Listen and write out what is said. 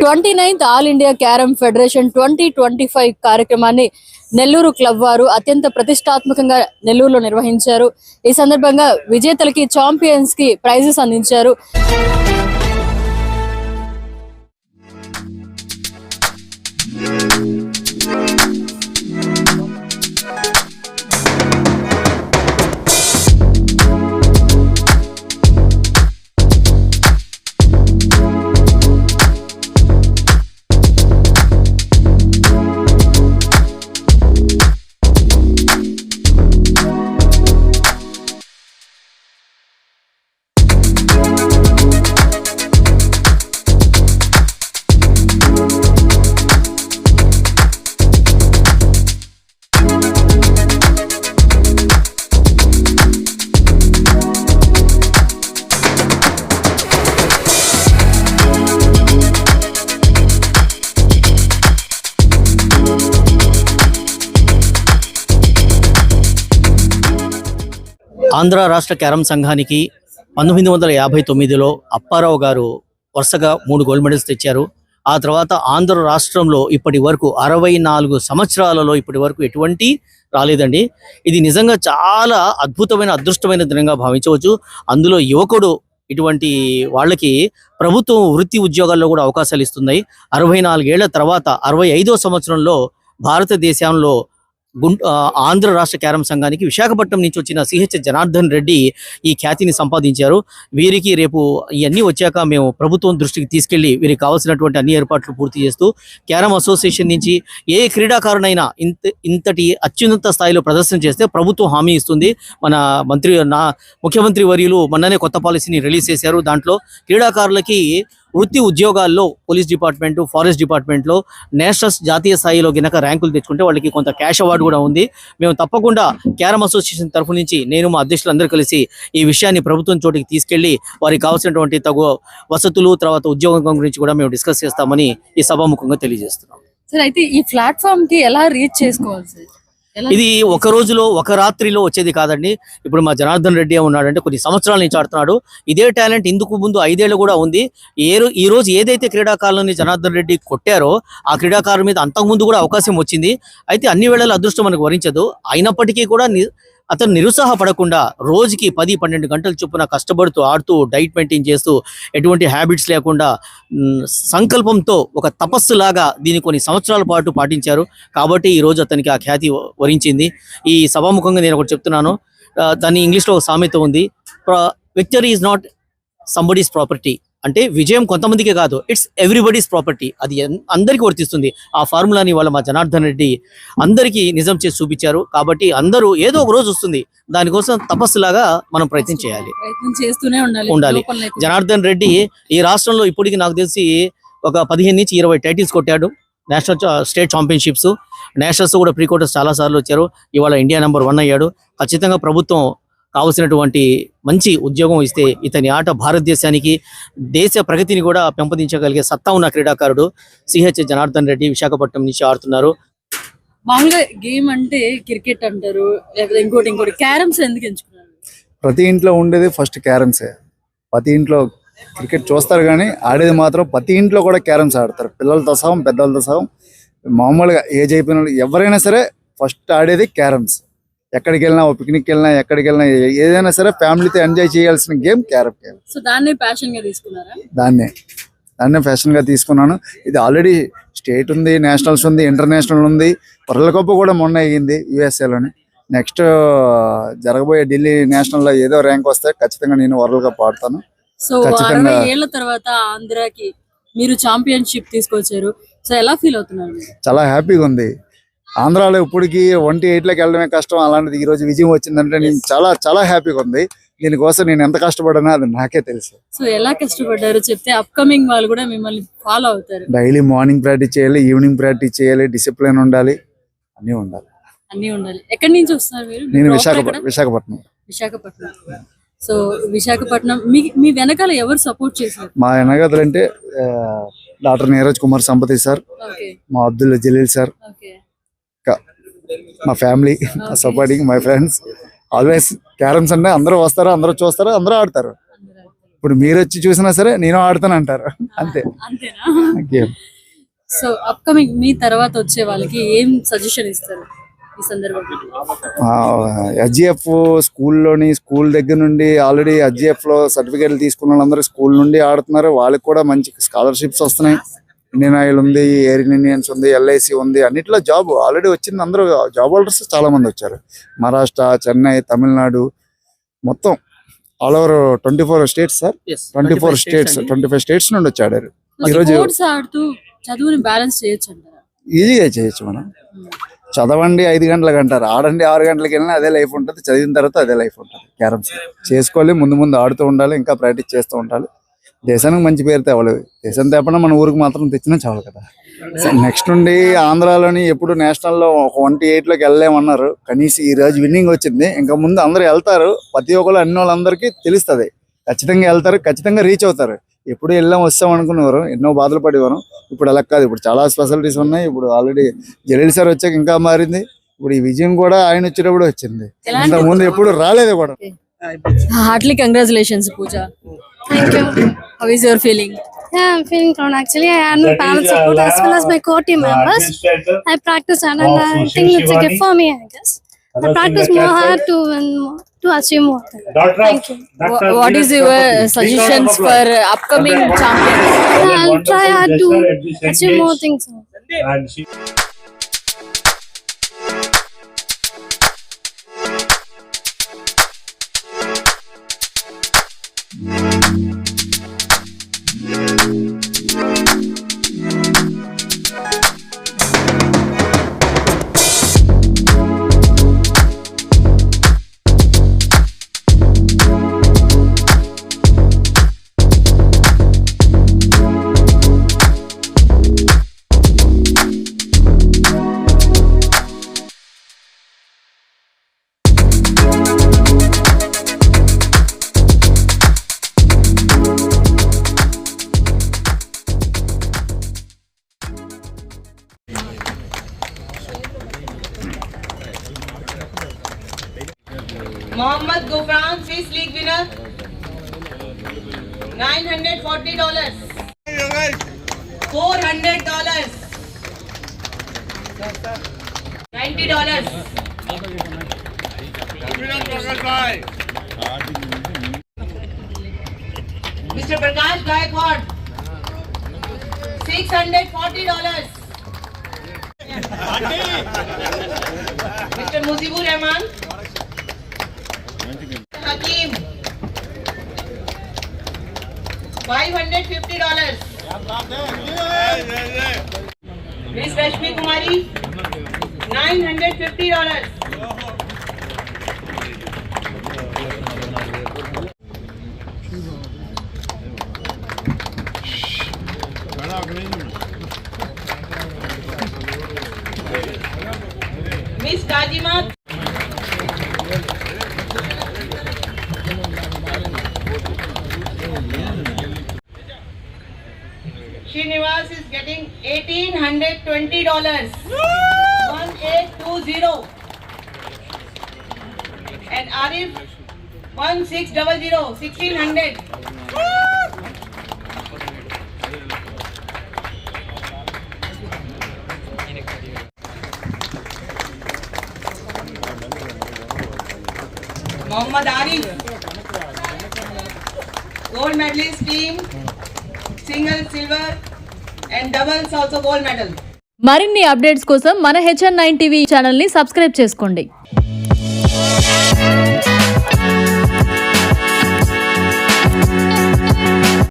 Twenty ninth all India carrom federation twenty twenty five కార్యక్రమాన్ని Nellore club వారు అత్యంత ప్రతిష్టాత్మకంగా నెల్లూరులో నిర్వహించారు. ఈ సందర్భంగా విజేతలకి ఛాంపియన్స్కి ప్రైజెస్ అందించారు. ఆంధ్ర రాష్ట్ర క్యారమ్ సంఘానికి పంతొమ్మిది వందల యాభై తొమ్మిదిలో అప్పారావు గారు వరుసగా మూడు గోల్డ్ మెడల్స్ తెచ్చారు. ఆ తర్వాత ఆంధ్ర రాష్ట్రంలో ఇప్పటి వరకు అరవై నాలుగు సంవత్సరాలలో ఇప్పటి వరకు ఎటువంటి రాలేదండి. ఇది నిజంగా చాలా అద్భుతమైన అదృష్టమైన దినంగా భావించవచ్చు. అందులో యువకుడు ఇటువంటి వాళ్ళకి ప్రభుత్వం వృత్తి ఉద్యోగాల్లో కూడా అవకాశాలు ఇస్తున్నాయి. అరవై నాలుగేళ్ళ తర్వాత అరవై ఐదో సంవత్సరంలో భారతదేశంలో గుంట ఆంధ్ర రాష్ట్ర క్యారమ్ సంఘానికి విశాఖపట్నం నుంచి వచ్చిన సిహెచ్ జనార్దన్ రెడ్డి ఈ ఖ్యాతిని సంపాదించారు. వీరికి రేపు ఇవన్నీ వచ్చాక మేము ప్రభుత్వం దృష్టికి తీసుకెళ్ళి వీరికి కావాల్సినటువంటి అన్ని ఏర్పాట్లు పూర్తి చేస్తూ క్యారమ్ అసోసియేషన్ నుంచి ఏ క్రీడాకారునైనా ఇంత ఇంతటి అత్యున్నత స్థాయిలో ప్రదర్శన చేస్తే ప్రభుత్వం హామీ ఇస్తుంది. మన మంత్రి నా ముఖ్యమంత్రి వర్యులు మొన్ననే కొత్త పాలసీని రిలీజ్ చేశారు. దాంట్లో క్రీడాకారులకి వృత్తి ఉద్యోగాల్లో పోలీస్ డిపార్ట్మెంట్ ఫారెస్ట్ డిపార్ట్మెంట్లో నేషనల్స్ జాతీయ స్థాయిలో గినక ర్యాంకులు తెచ్చుకుంటే వాళ్ళకి కొంత క్యాష్ అవార్డు కూడా ఉంది. మేము తప్పకుండా క్యారమ్ అసోసియేషన్ తరఫు నుంచి నేను మా అధ్యక్షులందరూ కలిసి ఈ విషయాన్ని ప్రభుత్వం చోటికి తీసుకెళ్ళి వారికి కావాల్సినటువంటి తగు వసతులు తర్వాత ఉద్యోగం గురించి కూడా మేము డిస్కస్ చేస్తామని ఈ సభాముఖంగా తెలియజేస్తున్నాం. సార్ అయితే ఈ ప్లాట్ఫామ్కి ఎలా రీచ్ చేసుకోవాలి సార్? ఇది ఒక రోజులో ఒక రాత్రిలో వచ్చేది కాదండి. ఇప్పుడు మా జనార్దన్ రెడ్డి ఉన్నాడంటే కొన్ని సంవత్సరాల నుంచి ఆడుతున్నాడు. ఇదే టాలెంట్ ఇందుకు ముందు ఐదేళ్ళు కూడా ఉంది. ఏ ఈ రోజు ఏదైతే క్రీడాకారులని జనార్దన్ రెడ్డి కొట్టారో ఆ క్రీడాకారుల మీద అంతకుముందు కూడా అవకాశం వచ్చింది. అయితే అన్ని వేళల అదృష్టం మనకు వరించదు. అయినప్పటికీ కూడా అతను నిరుత్సాహపడకుండా రోజుకి పది పన్నెండు గంటల చొప్పున కష్టపడుతూ ఆడుతూ డైట్ మెయింటైన్ చేస్తూ ఎటువంటి హ్యాబిట్స్ లేకుండా సంకల్పంతో ఒక తపస్సు లాగా దీన్ని కొన్ని సంవత్సరాల పాటు పాటించారు. కాబట్టి ఈ రోజు అతనికి ఆ ఖ్యాతి వరించింది. ఈ సభాముఖంగా నేను ఒకటి చెప్తున్నాను. ఆ, దాని ఇంగ్లీష్లో ఒక సామెత ఉంది. Victory is not somebody's property అంటే విజయం కొంతమందికే కాదు ఇట్స్ ఎవ్రీబడీస్ ప్రాపర్టీ అది అందరికీ వర్తిస్తుంది. ఆ ఫార్ములాని వాళ్ళ మా జనార్దన్ రెడ్డి అందరికీ నిజం చేసి చూపించారు. కాబట్టి అందరూ ఏదో ఒక రోజు వస్తుంది. దానికోసం తపస్సులాగా మనం ప్రయత్నం చేయాలి. చేస్తూనే ఉండాలి. ఉండాలి. జనార్దన్ రెడ్డి ఈ రాష్ట్రంలో ఇప్పటికి నాకు తెలిసి ఒక పదిహేను నుంచి ఇరవై టైటిల్స్ కొట్టాడు. నేషనల్ స్టేట్ ఛాంపియన్షిప్స్ నేషనల్స్ కూడా ప్రీ క్వార్టర్స్ చాలా సార్లు వచ్చారు. ఇవాళ ఇండియా నెంబర్ వన్ అయ్యాడు. ఖచ్చితంగా ప్రభుత్వం కావలసినటువంటి మంచి ఉద్యోగం ఇస్తే ఇతని ఆట భారతదేశానికి దేశ ప్రగతిని కూడా పెంపొందించగలిగే సత్తా ఉన్న క్రీడాకారుడు సిహెచ్ జనార్దన్ రెడ్డి విశాఖపట్నం నుంచి ఆడుతున్నారు. మామూలుగా గేమ్ అంటే క్రికెట్ అంటారు లేకపోతే ఇంకోటి ఇంకోటి క్యారమ్స్ ఎందుకు ఎంచుకున్నారు? ప్రతి ఇంట్లో ఉండేది ఫస్ట్ క్యారమ్సే. ప్రతి ఇంట్లో క్రికెట్ చూస్తారు కానీ ఆడేది మాత్రం ప్రతి ఇంట్లో కూడా క్యారమ్స్ ఆడతారు. పిల్లలతో సహం పెద్దలతో సహం. మామూలుగా ఏజ్ అయిపోయిన ఎవరైనా సరే ఫస్ట్ ఆడేది క్యారమ్స్. ఎక్కడికి వెళ్ళినా ఓ పిక్నిక్ వెళ్ళినా ఎక్కడికి వెళ్ళినా ఏదైనా సరే ఫ్యామిలీతో ఎంజాయ్ చేయాల్సిన గేమ్ క్యారమ్ గేమ్. సో దాన్నే ప్యాషన్గా తీసుకున్నారా? దాన్నే. దాన్నే ఫ్యాషన్గా తీసుకున్నాను. ఇది ఆల్రెడీ స్టేట్ ఉంది నేషనల్స్ ఉంది ఇంటర్నేషనల్ ఉంది. వరల్డ్ కప్ కూడా మొన్న అయ్యింది యూఎస్ఏలోని. నెక్స్ట్ జరగబోయే ఢిల్లీ నేషనల్లో ఏదో ర్యాంక్ వస్తే ఖచ్చితంగా నేను వరల్డ్ కప్ ఆడతాను. సో ఖచ్చితంగా. అరవై ఏళ్ళ తర్వాత ఆంధ్రాకి మీరు ఛాంపియన్షిప్ తీసుకొచ్చారు. సో ఎలా ఫీల్ అవుతున్నారు? చాలా హ్యాపీగా ఉంది. ఆంధ్రాలో ఇప్పటికి ఒంటి ఎయిట్లోకి వెళ్ళడమే కష్టం. అలాంటిది ఈ రోజు విజయం వచ్చిందంటే నేను చాలా చాలా హ్యాపీగా ఉంది. దీనికోసం నేను ఎంత కష్టపడానో అది నాకే తెలుసు. సో ఎలా కష్టపడ్డారు? చెప్తే అప్కమింగ్ వాళ్ళు కూడా మిమ్మల్ని ఫాలో అవుతారు. డైలీ మార్నింగ్ ప్రాక్టీస్ చేయాలి ఈవినింగ్ ప్రాక్టీస్ చేయాలి డిసిప్లిన్ ఉండాలి అన్నీ ఉండాలి. అన్ని ఉండాలి. ఎక్కడి నుంచి వస్తున్నారు మీరు? నేను విశాఖపట్నం? విశాఖపట్నం. విశాఖపట్నం. సో విశాఖపట్నం మీ మీ వెనకాల ఎవరు సపోర్ట్ చేశారు? మా అంటే ఆ, డాక్టర్ నీరజ్ కుమార్ సంపతి సార్ మా అబ్దుల్ జలీల్ సార్ మా family supporting my friends. Always carroms అంటే అందరూ వస్తారు అందరూ చూస్తారు అందరూ ఆడతారు. ఇప్పుడు మీరు వచ్చి చూసినా సరే నేను ఆడతాను అంటారు. అంతే. సో అప్కమింగ్ మీ తర్వాత వచ్చే వాళ్ళకి ఏం సజెషన్ ఇస్తారు ఈ సందర్భంలో? హెచ్జిఎఫ్ స్కూల్లోని స్కూల్ దగ్గర నుండి ఆల్రెడీ హెచ్జిఎఫ్లో సర్టిఫికేట్లు తీసుకున్న వాళ్ళందరూ స్కూల్ నుండి ఆడుతున్నారు. వాళ్ళకి కూడా మంచి స్కాలర్షిప్స్ వస్తున్నాయి. ఇండియన్ ఆయిల్ ఉంది ఎయిర్ ఇండియన్స్ ఉంది ఎల్ఐసి ఉంది అన్నిట్లో జాబ్. ఆల్రెడీ వచ్చింది అందరూ. జాబ్ హోల్డర్స్ చాలా మంది వచ్చారు. మహారాష్ట్ర చెన్నై తమిళనాడు మొత్తం all over twenty four states sir twenty four states twenty five states నుండి వచ్చి ఆడారు ఈరోజు చదువుని బ్యాలెన్స్ చేయొచ్చు ఈజీగా చేయొచ్చు మనం చదవండి ఐదు గంటలకు అంటారు. ఆడండి ఆరు గంటలకు వెళ్ళినా అదే లైఫ్ ఉంటుంది. చదివిన తర్వాత అదే లైఫ్ ఉంటుంది. క్యారమ్స్ చేసుకోవాలి ముందు ముందు ఆడుతూ ఉండాలి ఇంకా ప్రాక్టీస్ చేస్తూ ఉండాలి. దేశానికి మంచి పేరు తేవాలి. దేశం తేపడం మన ఊరికి మాత్రం తెచ్చినా చాలు కదా. నెక్స్ట్ నుండి ఆంధ్రాలోని ఎప్పుడు నేషనల్లో ఒక ట్వంటీ ఎయిట్లోకి వెళ్ళలేమన్నారు. కనీసం ఈ రోజు విన్నింగ్ వచ్చింది. ఇంకా ముందు అందరూ వెళ్తారు. ప్రతి ఒక్కరు అన్ని వాళ్ళందరికీ తెలుస్తుంది. ఖచ్చితంగా వెళ్తారు. ఖచ్చితంగా రీచ్ అవుతారు. ఎప్పుడు వెళ్ళాం వస్తాం అనుకునేవారు ఎన్నో బాధలు పడేవారు. ఇప్పుడు అలా కాదు. ఇప్పుడు చాలా స్పెషాలిటీస్ ఉన్నాయి. ఇప్పుడు ఆల్రెడీ జలీల్ సార్ వచ్చాక ఇంకా మారింది. ఇప్పుడు ఈ విజయం కూడా ఆయన వచ్చేటప్పుడు వచ్చింది. ఇంత ముందు ఎప్పుడు రాలేదు కూడా. Heartly congratulations Pooja. Thank you. How is your feeling? Yeah, I'm feeling down. Actually, I have no parents' support as well as my co-team members. I practice. and, and I think it's a gift for me, I guess. I practice more hard to win more, to achieve more. Thank you. What is your suggestions for uh, upcoming champions? I'll try hard to achieve more things. And she- Mohammad Gufran Swiss league winner nine hundred forty dollar four hundred dollar ninety dollar mister Prakash Gaikwad six hundred forty dollars mister Mujibur Rahman $550. Miss Rashmi Kumari, $950. 1820 dollars. 1820 and arif 1600 1600 Mohammad Ari, gold medalist team, single silver, మరిన్ని updates కోసం మన HN nine TV ఛానల్ని subscribe చేసుకోండి.